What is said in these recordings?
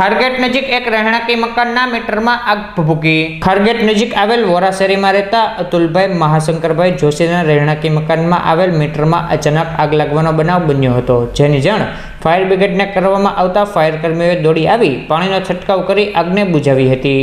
ખારગેટ નજીક એક રહેણાંકી મકાનના મીટરમાં આગ ભભૂકી. ખારગેટ નજીક આવેલ વોરાસેરીમાં રહેતા અતુલભાઈ મહાશંકરભાઈ જોશીના રહેણાંકી મકાનમાં આવેલ મીટરમાં અચાનક આગ લાગવાનો બનાવ બન્યો હતો. જેની જાણ ફાયર બ્રિગેડને કરવામાં આવતા ફાયર કર્મીઓએ દોડી આવી પાણીનો છંટકાવ કરી આગને બુઝાવી હતી.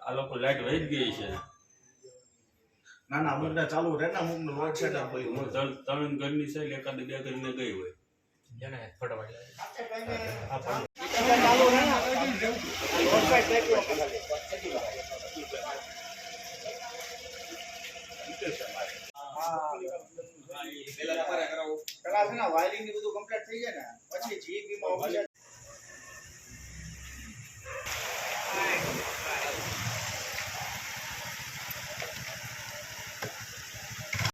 આ લોકો લાઈટ વહી ગઈ છે ના ના અમુક ચાલુ. રહે ને અમુકનું છે ત્રણ ઘરની છે એકાદ બે ઘરને ગઈ હોય પેલા તમારે કરાવો પેલા છે ને વાયરિંગ ને બધું કમ્પ્લીટ થઈ જાય ને પછી જીબી માં